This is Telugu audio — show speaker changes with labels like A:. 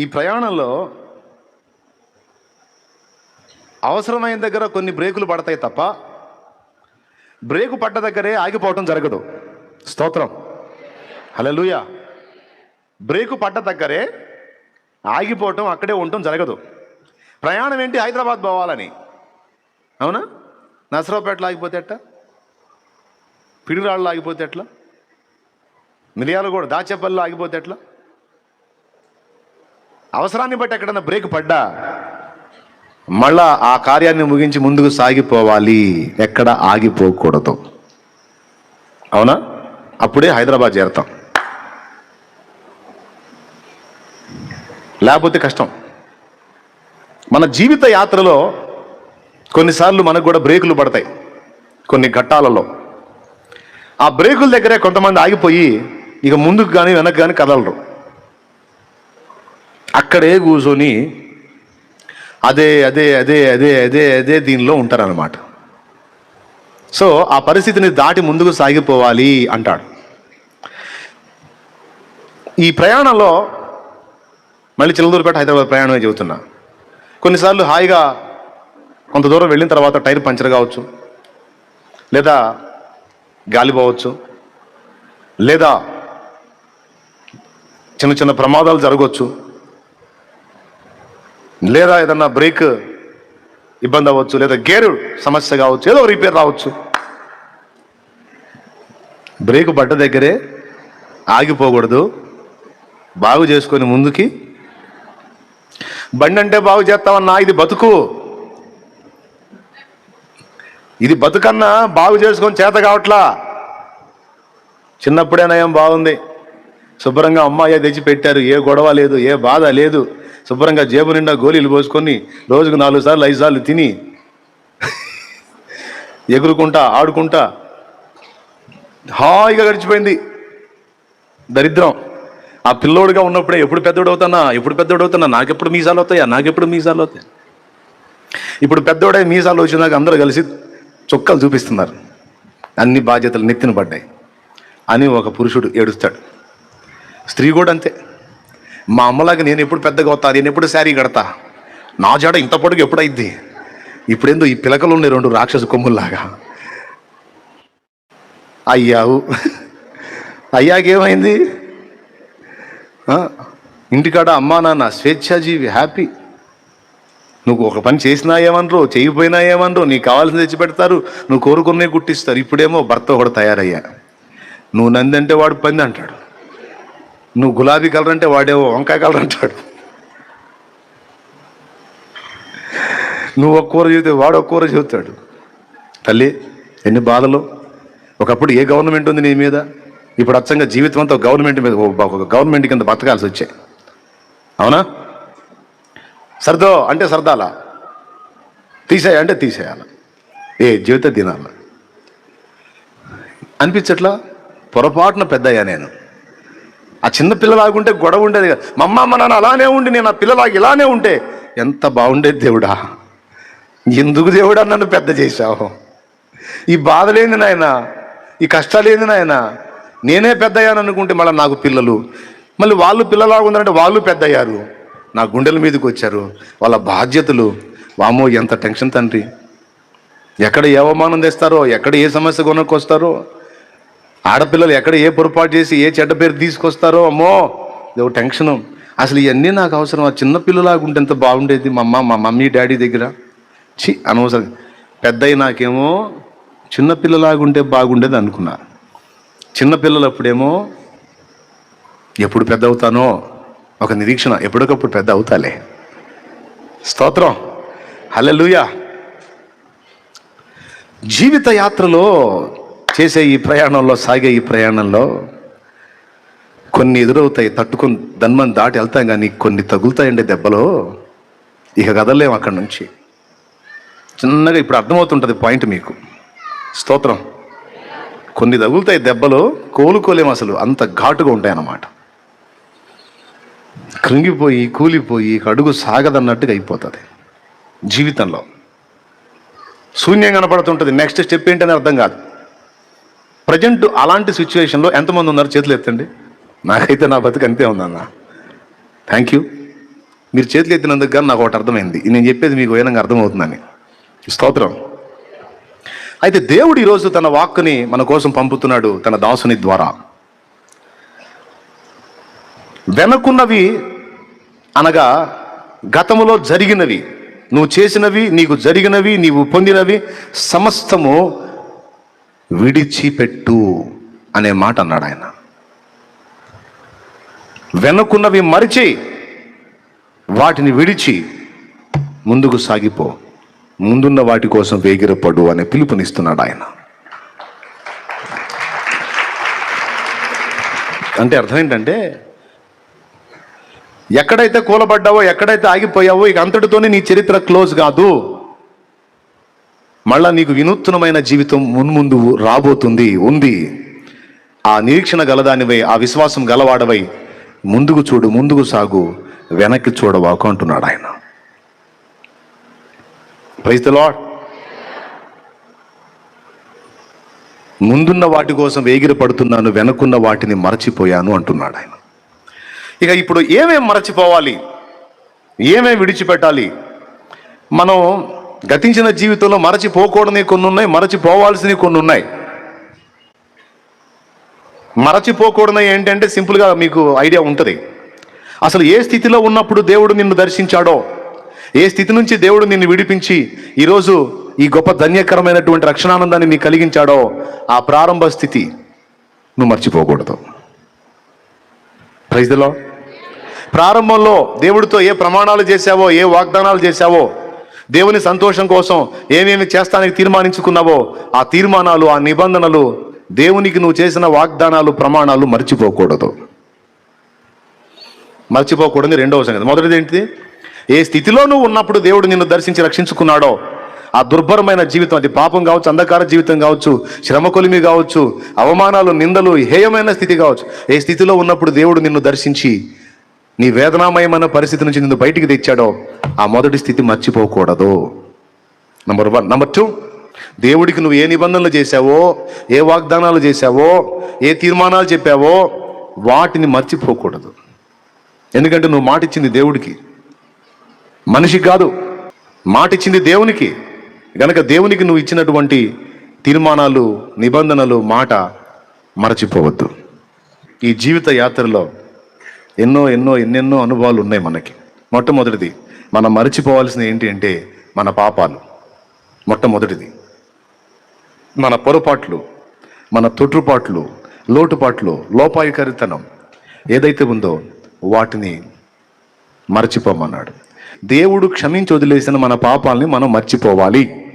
A: ఈ ప్రయాణంలో అవసరమైన దగ్గర కొన్ని బ్రేకులు పడతాయి తప్ప బ్రేకు పడ్డ దగ్గరే ఆగిపోవటం జరగదు. స్తోత్రం. లూయ బ్రేకు పడ్డ దగ్గరే ఆగిపోవటం అక్కడే ఉండటం జరగదు. ప్రయాణం ఏంటి? హైదరాబాద్ పోవాలని. అవునా? నసరావుపేటలో ఆగిపోతే ఎట్ట పిడిరాళ్ళు ఆగిపోతే ఎట్లా? మిరియాలు కూడా దాచేపల్లిలో ఆగిపోతే ఎట్లా? అవసరాన్ని బట్టి ఎక్కడన్నా బ్రేక్ పడ్డా మళ్ళా ఆ కార్యాన్ని ముగించి ముందుకు సాగిపోవాలి. ఎక్కడ ఆగిపోకూడదు. అవునా? అప్పుడే హైదరాబాద్ చేరతాం. లేకపోతే కష్టం. మన జీవిత యాత్రలో కొన్నిసార్లు మనకు కూడా బ్రేకులు పడతాయి. కొన్ని ఘట్టాలలో. ఆ బ్రేకుల దగ్గరే కొంతమంది ఆగిపోయి ఇక ముందుకు కానీ వెనక్కి కానీ కదలరు. అక్కడే కూర్చొని అదే అదే అదే అదే అదే అదే దీనిలో ఉంటారన్నమాట. సో ఆ పరిస్థితిని దాటి ముందుకు సాగిపోవాలి అంటాడు. ఈ ప్రయాణంలో మళ్ళీ చిలదూరుపేట హైదరాబాద్ ప్రయాణమే చెబుతున్నా. కొన్నిసార్లు హాయిగా కొంత దూరం వెళ్ళిన తర్వాత టైర్ పంచర్ కావచ్చు లేదా గాలిపోవచ్చు లేదా చిన్న చిన్న ప్రమాదాలు జరగవచ్చు లేదా ఏదన్నా బ్రేక్ ఇబ్బంది అవ్వచ్చు లేదా గేరు సమస్య కావచ్చు ఏదో రిపేర్ రావచ్చు. బ్రేక్ పడ్డ దగ్గరే ఆగిపోకూడదు. బాగు చేసుకొని ముందుకి. బండి అంటే బాగు చేస్తామన్నా ఇది బతుకు. ఇది బతుకన్నా బాగు చేసుకొని చేత కావట్లా. చిన్నప్పుడే నయం బాగుంది. శుభ్రంగా అమ్మాయి తెచ్చి పెట్టారు. ఏ గొడవ లేదు ఏ బాధ లేదు. శుభ్రంగా జేబు నిండా గోళీలు పోసుకొని రోజుకు నాలుగు సార్లు ఐదు సార్లు తిని ఎగురుకుంటా ఆడుకుంటా హాయిగా గడిచిపోయింది. దరిద్రం. ఆ పిల్లోడుగా ఉన్నప్పుడే ఎప్పుడు పెద్దోడు అవుతానా? ఎప్పుడు పెద్దోడు అవుతానా? నాకెప్పుడు మీసాలు అవుతాయా నాకెప్పుడు మీసాలు అవుతాయి ఇప్పుడు పెద్దోడే మీసాలు వచ్చినాక అందరూ కలిసి చుక్కలు చూపిస్తున్నారు. అన్ని బాధ్యతలు నెత్తిన పడ్డాయి. అని ఒక పురుషుడు ఏడుస్తాడు. స్త్రీ కూడా అంతే. మా అమ్మలాగా నేను ఎప్పుడు పెద్దగా అవుతా నేను ఎప్పుడు శారీ కడతా. నా జాడ ఇంత పొడుగు ఎప్పుడైద్ది? ఇప్పుడేందో ఈ పిలకలు ఉన్నాయి రెండు రాక్షస కొమ్ముల్లాగా. అయ్యావు. అయ్యాకేమైంది? ఇంటికాడ అమ్మా నాన్న స్వేచ్ఛాజీవి హ్యాపీ. నువ్వు ఒక పని చేసినా ఏమనరు చేయకపోయినా ఏమనరు నీకు కావాల్సింది తెచ్చి పెడతారు నువ్వు కోరుకునే కుట్టిస్తారు. ఇప్పుడేమో భర్త కూడా తయారయ్యా. నువ్వు నంది అంటే వాడు పంది అంటాడు. నువ్వు గులాబీ కలర్ అంటే వాడేవో వంకాయ కలర్ అంటాడు. నువ్వు ఒక కూర చెబితే వాడు ఒక కూర చెబుతాడు. తల్లి ఎన్ని బాధలు? ఒకప్పుడు ఏ గవర్నమెంట్ ఉంది నీ మీద? ఇప్పుడు అచ్చంగా జీవితం అంతా గవర్నమెంట్ మీద ఒక గవర్నమెంట్ కింద బతకాల్సి వచ్చాయి అవునా? సర్దో అంటే సర్దాలా? తీసేయ అంటే తీసేయాల? ఏ జీవితం తినాల అనిపించట్లా? పొరపాటున పెద్దయ్యా నేను. ఆ చిన్న పిల్లలాగుంటే గొడవ ఉండేది కదా. మా అమ్మ నాన్న అలానే ఉండి నేను ఆ పిల్లలాగా ఇలానే ఉంటే ఎంత బాగుండేది దేవుడా? ఎందుకు దేవుడా నన్ను పెద్ద చేశావు? ఈ బాధలేంది నాయన? ఈ కష్టాలేంది నాయన? నేనే పెద్దయ్యాను అనుకుంటే మళ్ళీ నాకు పిల్లలు. మళ్ళీ వాళ్ళు పిల్లలాగా ఉందంటే వాళ్ళు పెద్దయ్యారు. నా గుండెల మీదకి వచ్చారు. వాళ్ళ బాధ్యతలు. వామో ఎంత టెన్షన్ తండ్రి. ఎక్కడ ఏ అవమానం తెస్తారో ఎక్కడ ఏ సమస్య కొనుక్కొస్తారో ఆడపిల్లలు ఎక్కడ ఏ పొరపాటు చేసి ఏ చెడ్డ పేరు తీసుకొస్తారో అమ్మో ఇదో టెన్షను. అసలు ఇవన్నీ నాకు అవసరం. ఆ చిన్నపిల్లలాగా ఉంటే ఎంత బాగుండేది మా అమ్మ మా మమ్మీ డాడీ దగ్గర. చి అనవసరం. పెద్ద నాకేమో చిన్నపిల్లలాగా ఉంటే బాగుండేది అనుకున్నా. చిన్నపిల్లలు అప్పుడేమో ఎప్పుడు పెద్ద అవుతానో ఒక నిరీక్షణ. ఎప్పటికప్పుడు పెద్ద అవుతాలే. స్తోత్రం. హలో జీవిత యాత్రలో చేసే ఈ ప్రయాణంలో సాగే ఈ ప్రయాణంలో కొన్ని ఎదురవుతాయి తట్టుకొని దన్మని దాటి వెళ్తాం కానీ కొన్ని తగులుతాయండి దెబ్బలో. ఇక కదలేం అక్కడి నుంచి. చిన్నగా ఇప్పుడు అర్థమవుతుంటుంది పాయింట్ మీకు. స్తోత్రం. కొన్ని తగులుతాయి దెబ్బలు కోలుకోలేం అసలు. అంత ఘాటుగా ఉంటాయి అన్నమాట కృంగిపోయి కూలిపోయి అడుగు సాగదన్నట్టుగా అయిపోతుంది జీవితంలో. శూన్యం కనపడుతుంటుంది. నెక్స్ట్ స్టెప్ ఏంటని అర్థం కాదు. ప్రజెంట్ అలాంటి సిచ్యువేషన్లో ఎంతమంది ఉన్నారు చేతులు ఎత్తండి? నాకైతే నా బతుకు అంతే ఉందన్న. థ్యాంక్ యూ మీరు చేతులు ఎత్తినందుకు కానీ నాకు ఒకటి అర్థమైంది. నేను చెప్పేది మీకు ఏనంగా అర్థమవుతుందని. స్తోత్రం. అయితే దేవుడు ఈరోజు తన వాక్కుని మన కోసం పంపుతున్నాడు తన దాసుని ద్వారా. వెనకున్నవి అనగా గతములో జరిగినవి. నువ్వు చేసినవి నీకు జరిగినవి నీవు పొందినవి సమస్తము విడిచిపెట్టు అనే మాట అన్నాడు ఆయన. వెనుకున్నవి మరిచి వాటిని విడిచి ముందుకు సాగిపో. ముందున్న వాటి కోసం వేగిరపడు అనే పిలుపునిస్తున్నాడు ఆయన. అంటే అర్థం ఏంటంటే ఎక్కడైతే కూలబడ్డావో ఎక్కడైతే ఆగిపోయావో ఇక అంతటితోనే నీ చరిత్ర క్లోజ్ కాదు. మళ్ళా నీకు వినూత్నమైన జీవితం మున్ముందు రాబోతుంది ఉంది. ఆ నిరీక్షణ గలదానివై ఆ విశ్వాసం గలవాడవై ముందుకు చూడు ముందుకు సాగు వెనక్కి చూడవాకు అంటున్నాడు ఆయన. ప్రైజ్ ద లాడ్ ముందున్న వాటి కోసం వేగిర పడుతున్నాను వెనకున్న వాటిని మరచిపోయాను అంటున్నాడు ఆయన. ఇక ఇప్పుడు ఏమేం మరచిపోవాలి? ఏమేమి విడిచిపెట్టాలి? మనం గతించిన జీవితంలో మరచిపోకూడని కొన్ని ఉన్నాయి మరచిపోవాల్సినవి కొన్ని ఉన్నాయి మరచిపోకూడని ఏంటంటే సింపుల్గా మీకు ఐడియా ఉంటుంది. అసలు ఏ స్థితిలో ఉన్నప్పుడు దేవుడు నిన్ను దర్శించాడో ఏ స్థితి నుంచి దేవుడు నిన్ను విడిపించి ఈరోజు ఈ గొప్ప ధన్యకరమైనటువంటి రక్షణానందాన్ని నీకు కలిగించాడో ఆ ప్రారంభ స్థితి నువ్వు మర్చిపోకూడదు. ప్రైజ్లో ప్రారంభంలో దేవుడితో ఏ ప్రమాణాలు చేశావో ఏ వాగ్దానాలు చేశావో దేవుని సంతోషం కోసం ఏమేమి చేస్తానికి తీర్మానించుకున్నావో ఆ తీర్మానాలు ఆ నిబంధనలు దేవునికి నువ్వు చేసిన వాగ్దానాలు ప్రమాణాలు మర్చిపోకూడదు. మర్చిపోకూడదు రెండవ సంగతి. మొదటిది ఏంటిది? ఏ స్థితిలో నువ్వు ఉన్నప్పుడు దేవుడు నిన్ను దర్శించి రక్షించుకున్నాడో ఆ దుర్భరమైన జీవితం అది పాపం కావచ్చు అంధకార జీవితం కావచ్చు శ్రమ కొలిమి కావచ్చు అవమానాలు నిందలు హేయమైన స్థితి కావచ్చు ఏ స్థితిలో ఉన్నప్పుడు దేవుడు నిన్ను దర్శించి నీ వేదనామయమైన పరిస్థితి నుంచి నిన్ను బయటికి తెచ్చాడో ఆ మొదటి స్థితి మర్చిపోకూడదు. నంబర్ వన్ నంబర్ టూ దేవుడికి నువ్వు ఏ నిబంధనలు చేశావో ఏ వాగ్దానాలు చేశావో ఏ తీర్మానాలు చెప్పావో వాటిని మర్చిపోకూడదు. ఎందుకంటే నువ్వు మాటిచ్చింది దేవుడికి. మనిషికి కాదు మాటిచ్చింది దేవునికి. గనక దేవునికి నువ్వు ఇచ్చినటువంటి తీర్మానాలు నిబంధనలు మాట మరచిపోవద్దు. ఈ జీవిత యాత్రలో ఎన్నో ఎన్నో ఎన్నెన్నో అనుభవాలు ఉన్నాయి మనకి. మొట్టమొదటిది మనం మరచిపోవాల్సింది ఏంటి అంటే మన పాపాలు. మొట్టమొదటిది మన పొరపాట్లు మన తొట్టుపాట్లు లోటుపాట్లు లోపాయికరితనం ఏదైతే ఉందో వాటిని మరచిపోమన్నాడు. దేవుడు క్షమించి వదిలేసిన మన పాపాలని మనం మర్చిపోవాలి.